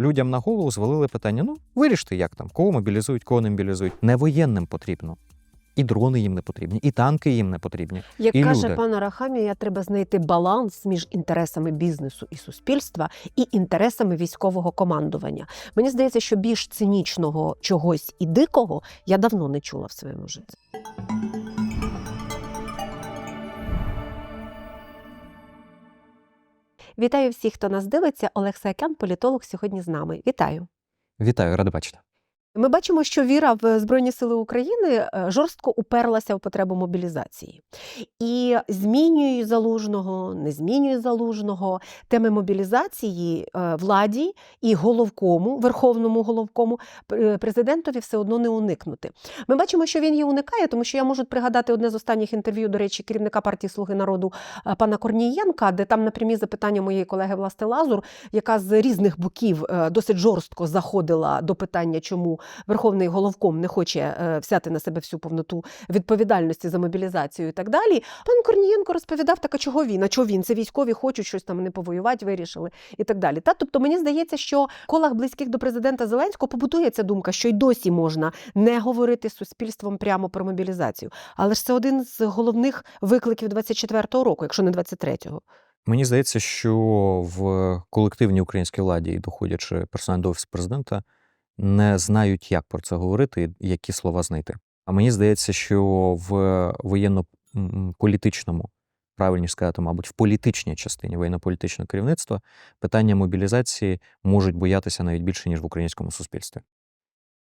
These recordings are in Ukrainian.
людям на голову звалили питання: ну, виріште, як там, кого мобілізують, кого не мобілізують. Не воєнним потрібно. І дрони їм не потрібні, і танки їм не потрібні. Як І каже люди. пан Арахамія, треба знайти баланс між інтересами бізнесу і суспільства і інтересами військового командування. Мені здається, що більш цинічного чогось і дикого я давно не чула в своєму житті. Вітаю всіх, хто нас дивиться. Олег Саакян, політолог, сьогодні з нами. Вітаю. Вітаю, рада бачити. Ми бачимо, що віра в Збройні Сили України е, жорстко уперлася в потребу мобілізації. І змінює залужного, не змінює залужного теми мобілізації е, владі і головкому, верховному головкому президентові все одно не уникнути. Ми бачимо, що він її уникає, тому що я можу пригадати одне з останніх інтерв'ю, до речі, керівника партії Слуги народу е, пана Корнієнка, де там на прямі запитання моєї колеги Власти Лазур, яка з різних боків е, досить жорстко заходила до питання, чому верховний головком не хоче е, взяти на себе всю повноту відповідальності за мобілізацію і так далі. Пан Корнієнко розповідав так, а чого він? А чого він? Це військові хочуть щось там не повоювати, вирішили і так далі. Та тобто мені здається, що в колах близьких до президента Зеленського побудується думка, що й досі можна не говорити з суспільством прямо про мобілізацію. Але ж це один з головних викликів 24-го року, якщо не 23-го. Мені здається, що в колективній українській владі, доходячи персонально до офісу президента, не знають, як про це говорити які слова знайти. А мені здається, що в воєнно-політичному, правильніше сказати, мабуть, в політичній частині воєнно-політичного керівництва питання мобілізації можуть боятися навіть більше, ніж в українському суспільстві.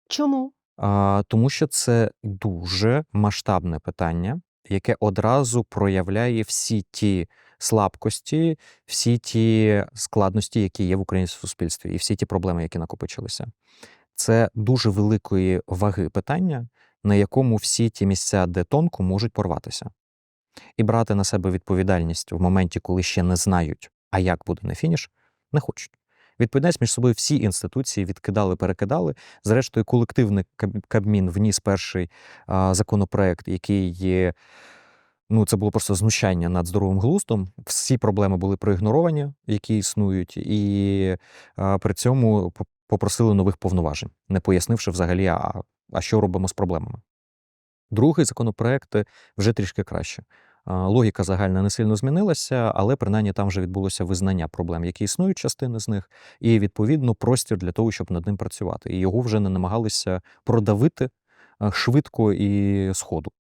Чому? А, тому що це дуже масштабне питання, яке одразу проявляє всі ті слабкості, всі ті складності, які є в українському суспільстві, і всі ті проблеми, які накопичилися. Це дуже великої ваги питання, на якому всі ті місця, де тонко, можуть порватися. І брати на себе відповідальність в моменті, коли ще не знають, а як буде на фініш, не хочуть. Відповідальність між собою всі інституції відкидали, перекидали. Зрештою, колективний Кабмін вніс перший законопроект, який є. Ну, це було просто знущання над здоровим глуздом. Всі проблеми були проігноровані, які існують, і а, при цьому попросили нових повноважень, не пояснивши взагалі, а, а що робимо з проблемами. Другий законопроект е, вже трішки краще. Логіка загальна не сильно змінилася, але принаймні там вже відбулося визнання проблем, які існують, частини з них, і відповідно простір для того, щоб над ним працювати. І його вже не намагалися продавити швидко і сходу.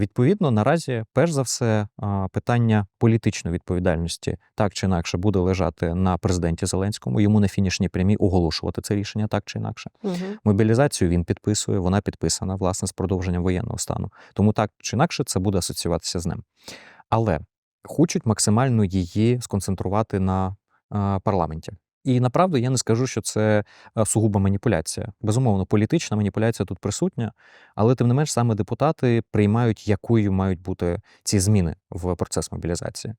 Відповідно, наразі, перш за все, питання політичної відповідальності так чи інакше буде лежати на президенті Зеленському. Йому на фінішній прямій оголошувати це рішення так чи інакше. Угу. Мобілізацію він підписує, вона підписана власне з продовженням воєнного стану. Тому так чи інакше це буде асоціюватися з ним. Але хочуть максимально її сконцентрувати на парламенті. І направду я не скажу, що це а, сугуба маніпуляція. Безумовно, політична маніпуляція тут присутня, але тим не менш саме депутати приймають, якою мають бути ці зміни в процес мобілізації.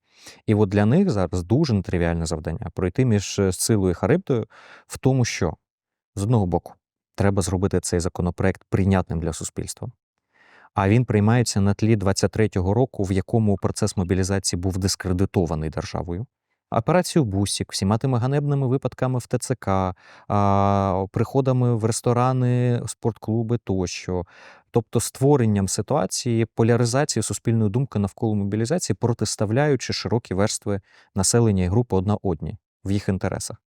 І от для них зараз дуже нетривіальне завдання пройти між е, силою і харибдою в тому, що з одного боку треба зробити цей законопроект прийнятним для суспільства. А він приймається на тлі 23-го року, в якому процес мобілізації був дискредитований державою. Операцію Бусік, всіма тими ганебними випадками в ТЦК, приходами в ресторани, спортклуби тощо. Тобто створенням ситуації поляризації суспільної думки навколо мобілізації, протиставляючи широкі верстви населення і групи одна одній в їх інтересах.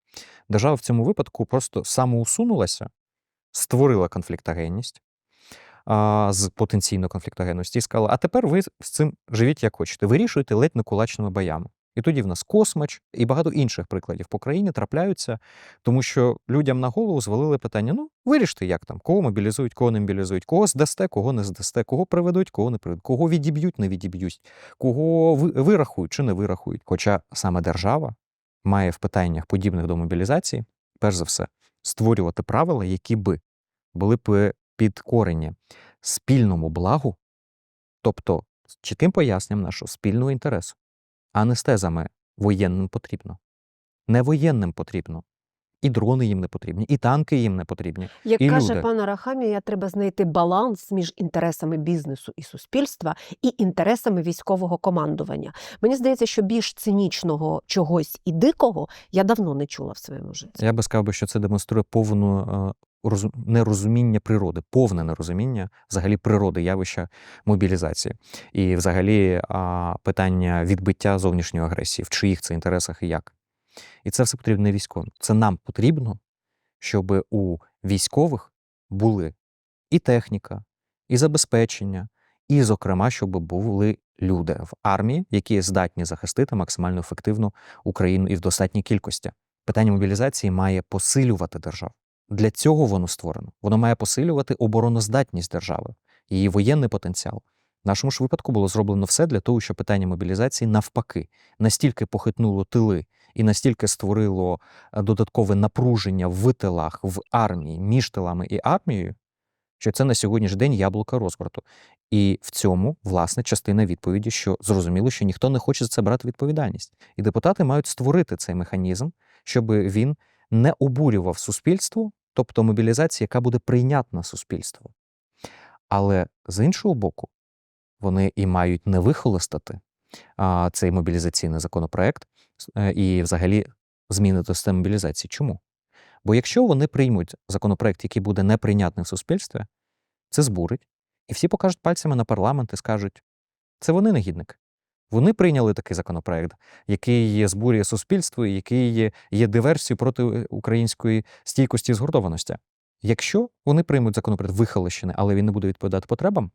Держава в цьому випадку просто самоусунулася, створила конфліктогенність з потенційно конфліктогенності і сказала: а тепер ви з цим живіть як хочете, вирішуйте ледь не кулачними боями. І тоді в нас космач і багато інших прикладів по країні трапляються, тому що людям на голову звалили питання: ну, виріште, як там, кого мобілізують, кого не мобілізують, кого здасте, кого не здасте, кого приведуть, кого не приведуть, кого відіб'ють, не відіб'ють, кого вирахують чи не вирахують. Хоча саме держава має в питаннях подібних до мобілізації, перш за все, створювати правила, які би були б підкорені спільному благу, тобто чітким поясненням нашого спільного інтересу, а не з тезами воєнним потрібно. Не воєнним потрібно. І дрони їм не потрібні, і танки їм не потрібні. Як І каже люди. пан Арахамія, треба знайти баланс між інтересами бізнесу і суспільства і інтересами військового командування. Мені здається, що більш цинічного чогось і дикого я давно не чула в своєму житті. Я би сказав, що це демонструє повну е, нерозуміння природи, повне нерозуміння взагалі природи явища мобілізації. І взагалі питання відбиття зовнішньої агресії, в чиїх це інтересах і як. І це все потрібно військовим. Це нам потрібно, щоб у військових були і техніка, і забезпечення, і, зокрема, щоб були люди в армії, які здатні захистити максимально ефективно Україну і в достатній кількості. Питання мобілізації має посилювати державу. Для цього воно створено. Воно має посилювати обороноздатність держави, її воєнний потенціал. В нашому ж випадку було зроблено все для того, щоб питання мобілізації навпаки настільки похитнуло тили і настільки створило е, додаткове напруження в тилах, в армії, між тилами і армією, що це на сьогоднішній день яблука розбрату. І в цьому, власне, частина відповіді, що зрозуміло, що ніхто не хоче за це брати відповідальність. І депутати мають створити цей механізм, щоб він не обурював суспільство, тобто мобілізація, яка буде прийнятна суспільству. Але з іншого боку, вони і мають не вихолостати а, цей мобілізаційний законопроект е, і взагалі зміни до системи мобілізації. Чому? Бо якщо вони приймуть законопроект, який буде неприйнятний в суспільстві, це збурить, і всі покажуть пальцями на парламент і скажуть: це вони негідники. Вони прийняли такий законопроект, який збурює суспільство, який є, є диверсією проти української стійкості і згуртованості. Якщо вони приймуть законопроект вихолощений, але він не буде відповідати потребам,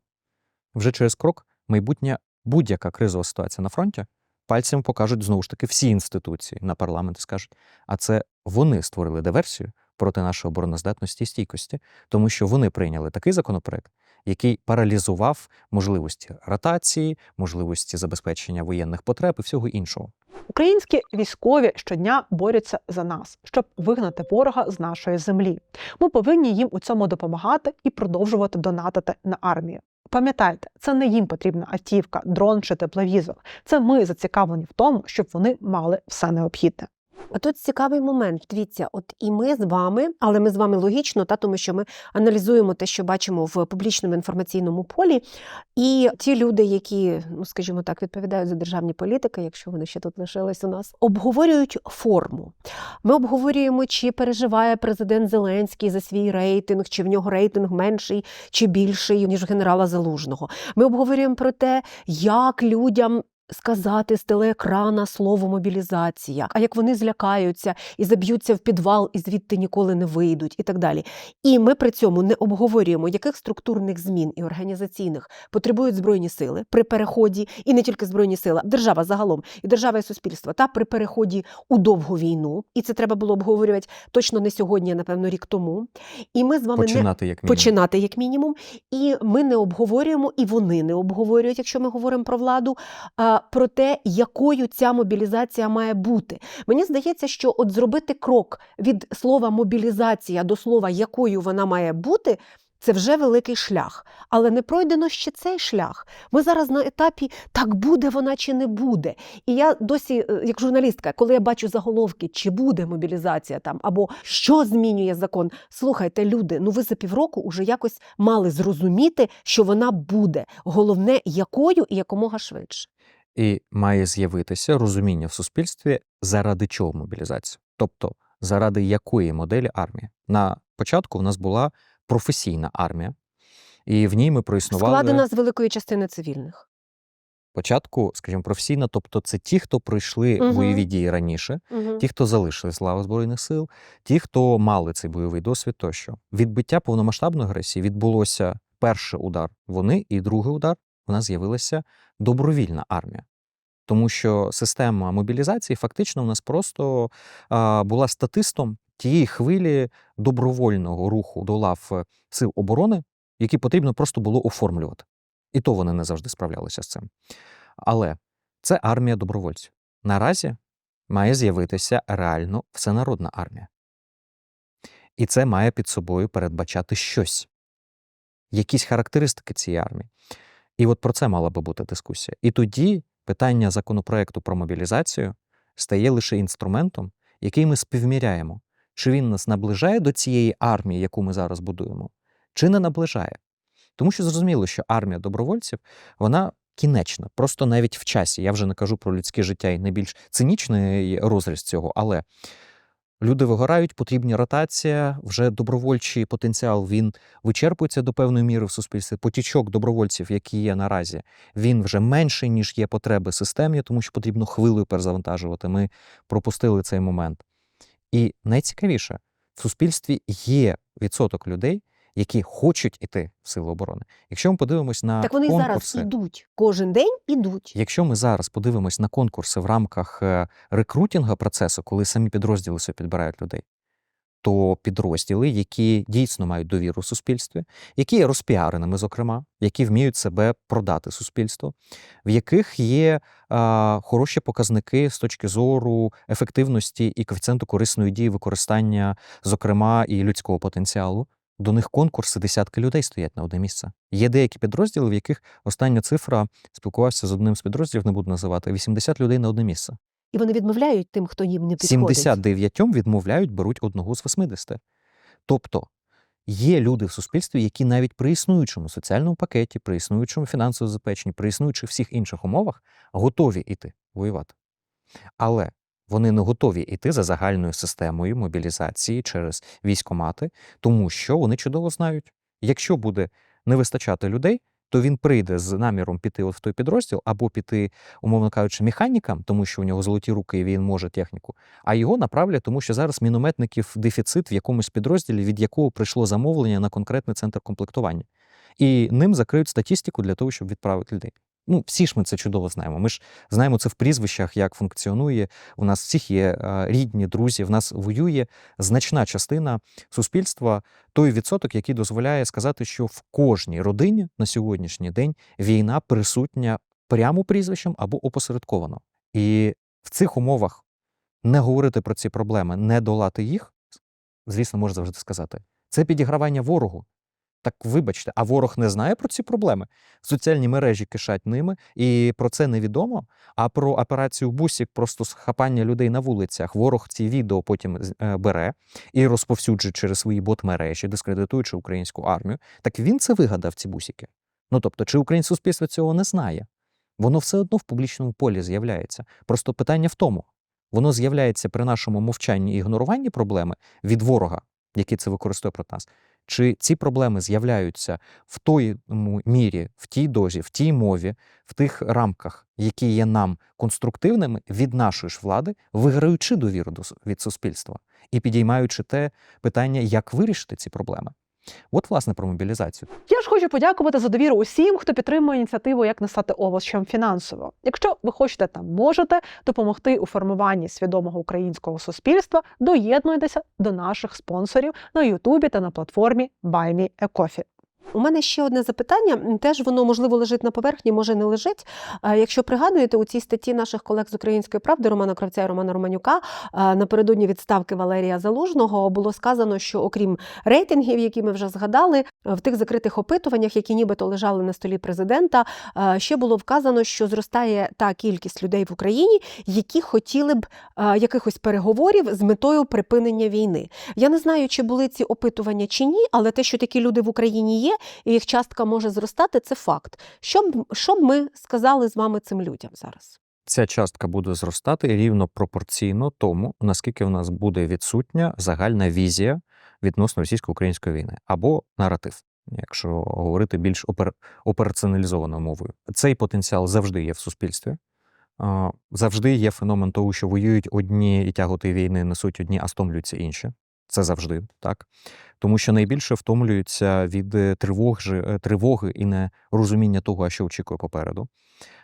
вже через крок майбутня будь-яка кризова ситуація на фронті пальцем покажуть знову ж таки всі інституції на парламент і скажуть, а це вони створили диверсію проти нашої обороноздатності і стійкості, тому що вони прийняли такий законопроект, який паралізував можливості ротації, можливості забезпечення воєнних потреб і всього іншого. Українські військові щодня борються за нас, щоб вигнати ворога з нашої землі. Ми повинні їм у цьому допомагати і продовжувати донатити на армію. Пам'ятайте, це не їм потрібна автівка, дрон чи тепловізор. Це ми зацікавлені в тому, щоб вони мали все необхідне. А тут цікавий момент. Дивіться, от і ми з вами, але ми з вами логічно, та тому що ми аналізуємо те, що бачимо в публічному інформаційному полі. І ті люди, які, ну скажімо так, відповідають за державні політики, якщо вони ще тут лишились у нас, обговорюють форму. Ми обговорюємо, чи переживає президент Зеленський за свій рейтинг, чи в нього рейтинг менший чи більший ніж генерала Залужного. Ми обговорюємо про те, як людям сказати з телеекрана слово мобілізація, а як вони злякаються і заб'ються в підвал, і звідти ніколи не вийдуть, і так далі. І ми при цьому не обговорюємо, яких структурних змін і організаційних потребують збройні сили при переході, і не тільки збройні сили, а держава загалом, і держава і суспільство, та при переході у довгу війну. І це треба було обговорювати точно не сьогодні, а напевно, рік тому. І ми з вами не Починати як мінімум. починати як мінімум. І ми не обговорюємо, і вони не обговорюють, якщо ми говоримо про владу, про те, якою ця мобілізація має бути. Мені здається, що от зробити крок від слова мобілізація до слова, якою вона має бути. Це вже великий шлях, але не пройдено ще цей шлях. Ми зараз на етапі так буде вона чи не буде. І я досі, е, як журналістка, коли я бачу заголовки, чи буде мобілізація там, або що змінює закон, слухайте, люди, ну ви за півроку вже якось мали зрозуміти, що вона буде. Головне, якою і якомога швидше. І має з'явитися розуміння в суспільстві, заради чого мобілізація. Тобто, заради якої моделі армії. На початку в нас була професійна армія, і в ній ми проіснували Складена з великої частини цивільних. початку, скажімо, професійна, тобто це ті, хто пройшли Мгм. бойові дії раніше, Угу. ті, хто залишились в лавах Збройних сил, ті, хто мали цей бойовий досвід тощо. Відбиття повномасштабної агресії відбулося перший удар вони, і другий удар в нас з'явилася добровільна армія. Тому що система мобілізації фактично в нас просто була статистом тієї хвилі добровольного руху до лав е, сил оборони, які потрібно просто було оформлювати. І то вони не завжди справлялися з цим. Але це армія добровольців. Наразі має з'явитися реально всенародна армія. І це має під собою передбачати щось, якісь характеристики цієї армії. І от про це мала би бути дискусія. І тоді питання законопроекту про мобілізацію стає лише інструментом, який ми співміряємо, чи він нас наближає до цієї армії, яку ми зараз будуємо, чи не наближає. Тому що зрозуміло, що армія добровольців вона кінечна, просто навіть в часі. Я вже не кажу про людське життя і найбільш цинічний розріз цього, але люди вигорають, потрібна ротація, вже добровольчий потенціал він вичерпується до певної міри в суспільстві. Потічок добровольців, які є наразі, він вже менший, ніж є потреби системі, тому що потрібно хвилею перезавантажувати. Ми пропустили цей момент. І найцікавіше, в суспільстві є відсоток людей, які хочуть іти в сили оборони. Якщо ми подивимось на Так вони й зараз ідуть. Кожен день ідуть. Якщо ми зараз подивимось на конкурси в рамках е, рекрутінга процесу, коли самі підрозділи собі підбирають людей, то підрозділи, які дійсно мають довіру в суспільстві, які є розпіареними, зокрема, які вміють себе продати суспільству, в яких є а, хороші показники з точки зору ефективності і коефіцієнту корисної дії використання, зокрема, і людського потенціалу. До них конкурси десятки людей стоять на одне місце. Є деякі підрозділи, в яких остання цифра спілкувався з одним з підрозділів, не буду називати 80 людей на одне місце. І вони відмовляють тим, хто їм не підходить. 79 відмовляють, беруть одного з 80. Тобто є люди в суспільстві, які навіть при існуючому соціальному пакеті, при існуючому фінансовому забезпеченні, при існуючих всіх інших умовах готові йти воювати. Але вони не готові йти за загальною системою мобілізації через військомати, тому що вони чудово знають, якщо буде не вистачати людей, то він прийде з наміром піти от в той підрозділ або піти, умовно кажучи, механікам, тому що у нього золоті руки і він може техніку, а його направлять, тому що зараз мінометників дефіцит в якомусь підрозділі, від якого прийшло замовлення на конкретний центр комплектування. І ним закриють статистику для того, щоб відправити людей. Ну, всі ж ми це чудово знаємо. Ми ж знаємо це в прізвищах, як функціонує. У нас всіх є е, рідні, друзі, в нас воює значна частина суспільства, той відсоток, який дозволяє сказати, що в кожній родині на сьогоднішній день війна присутня прямо прізвищем або опосередковано. І в цих умовах не говорити про ці проблеми, не долати їх, звісно, можна завжди сказати, це підігравання ворогу. Так вибачте, а ворог не знає про ці проблеми. Соціальні мережі кишать ними, і про це невідомо. А про операцію Бусік, просто схапання людей на вулицях. Ворог ці відео потім е, бере і розповсюджує через свої бот-мережі, дискредитуючи українську армію. Так він це вигадав, ці бусики. Ну тобто, чи українське суспільство цього не знає? Воно все одно в публічному полі з'являється. Просто питання в тому: воно з'являється при нашому мовчанні і ігноруванні проблеми від ворога, який це використовує проти нас. Чи ці проблеми з'являються в той мірі, в тій дозі, в тій мові, в тих рамках, які є нам конструктивними від нашої ж влади, виграючи довіру до від суспільства і підіймаючи те питання, як вирішити ці проблеми? От, власне, про мобілізацію. Я ж хочу подякувати за довіру усім, хто підтримує ініціативу як не стати овочем фінансово. Якщо ви хочете та можете допомогти у формуванні свідомого українського суспільства, доєднуйтеся до наших спонсорів на Ютубі та на платформі BuyMeACoffee. У мене ще одне запитання. Теж воно можливо лежить на поверхні, може не лежить. Якщо пригадуєте, у цій статті наших колег з української правди Романа Кравця і Романа Романюка напередодні відставки Валерія Залужного було сказано, що окрім рейтингів, які ми вже згадали, в тих закритих опитуваннях, які нібито лежали на столі президента, ще було вказано, що зростає та кількість людей в Україні, які хотіли б якихось переговорів з метою припинення війни. Я не знаю, чи були ці опитування чи ні, але те, що такі люди в Україні є, і їх частка може зростати, це факт. Що що б ми сказали з вами цим людям зараз? Ця частка буде зростати рівно пропорційно тому, наскільки в нас буде відсутня загальна візія відносно російсько-української війни або наратив, якщо говорити більш опер... операціоналізованою мовою. Цей потенціал завжди є в суспільстві. Завжди є феномен того, що воюють одні і тяготи війни несуть одні, а стомлюються інші. Це завжди так. Тому що найбільше втомлюються від е, тривог, е, тривоги і нерозуміння того, а що очікує попереду.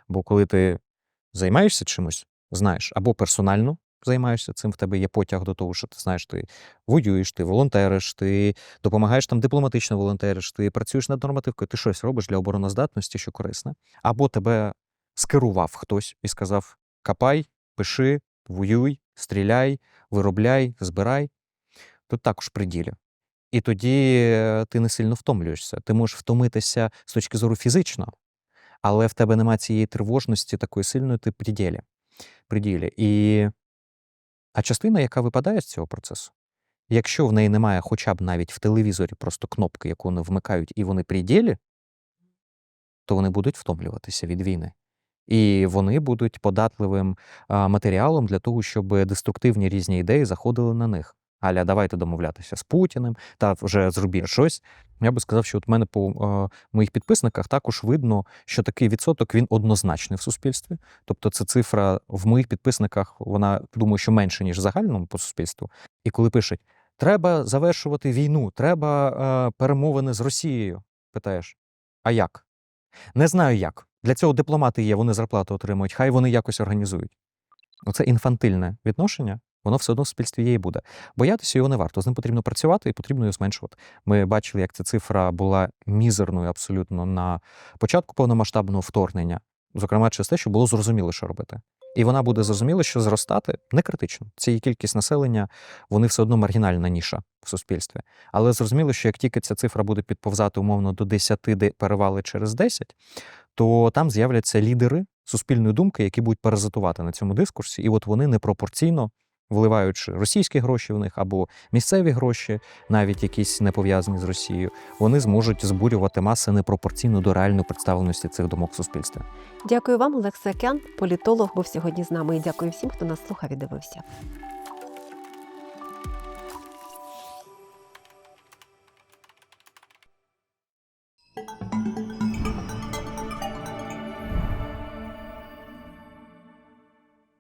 Бо коли ти займаєшся чимось, знаєш, або персонально займаєшся цим, в тебе є потяг до того, що ти знаєш, ти воюєш, ти волонтериш, ти допомагаєш там дипломатично волонтериш, ти працюєш над нормативкою, ти щось робиш для обороноздатності, що корисне, або тебе скерував хтось і сказав: капай, пиши, воюй, стріляй, виробляй, збирай. Тут також приділі. І тоді е, ти не сильно втомлюєшся. Ти можеш втомитися з точки зору фізично, але в тебе немає цієї тривожності такої сильної, ти приділі. приділі. І... А частина, яка випадає з цього процесу, якщо в неї немає хоча б навіть в телевізорі просто кнопки, яку вони вмикають, і вони при ділі, то вони будуть втомлюватися від війни. І вони будуть податливим матеріалом для того, щоб деструктивні різні ідеї заходили на них. Аля, давайте домовлятися з Путіним та вже зробіть щось. Я би сказав, що от мене по е, моїх підписниках також видно, що такий відсоток він однозначний в суспільстві. Тобто, це цифра в моїх підписниках, вона думаю, що менше, ніж в загальному по суспільству. І коли пишуть: треба завершувати війну, треба е, перемовини з Росією, питаєш, а як? Не знаю як. Для цього дипломати є, вони зарплату отримують, хай вони якось організують. Оце інфантильне відношення, воно все одно в суспільстві є і буде. Боятися його не варто. З ним потрібно працювати і потрібно його зменшувати. Ми бачили, як ця цифра була мізерною абсолютно на початку повномасштабного вторгнення, зокрема, через те, що було зрозуміло, що робити. І вона буде зрозуміло, що зростати не критично. Цієї кількість населення, вони все одно маргінальна ніша в суспільстві. Але зрозуміло, що як тільки ця цифра буде підповзати умовно до 10, де перевали через 10, то там з'являться лідери суспільної думки, які будуть паразитувати на цьому дискурсі, і от вони непропорційно, вливаючи російські гроші в них або місцеві гроші, навіть якісь не пов'язані з Росією, вони зможуть збурювати маси непропорційно до реальної представленості цих думок в суспільстві. Дякую вам, Олексій Океан, політолог, був сьогодні з нами. І дякую всім, хто нас слухав і дивився.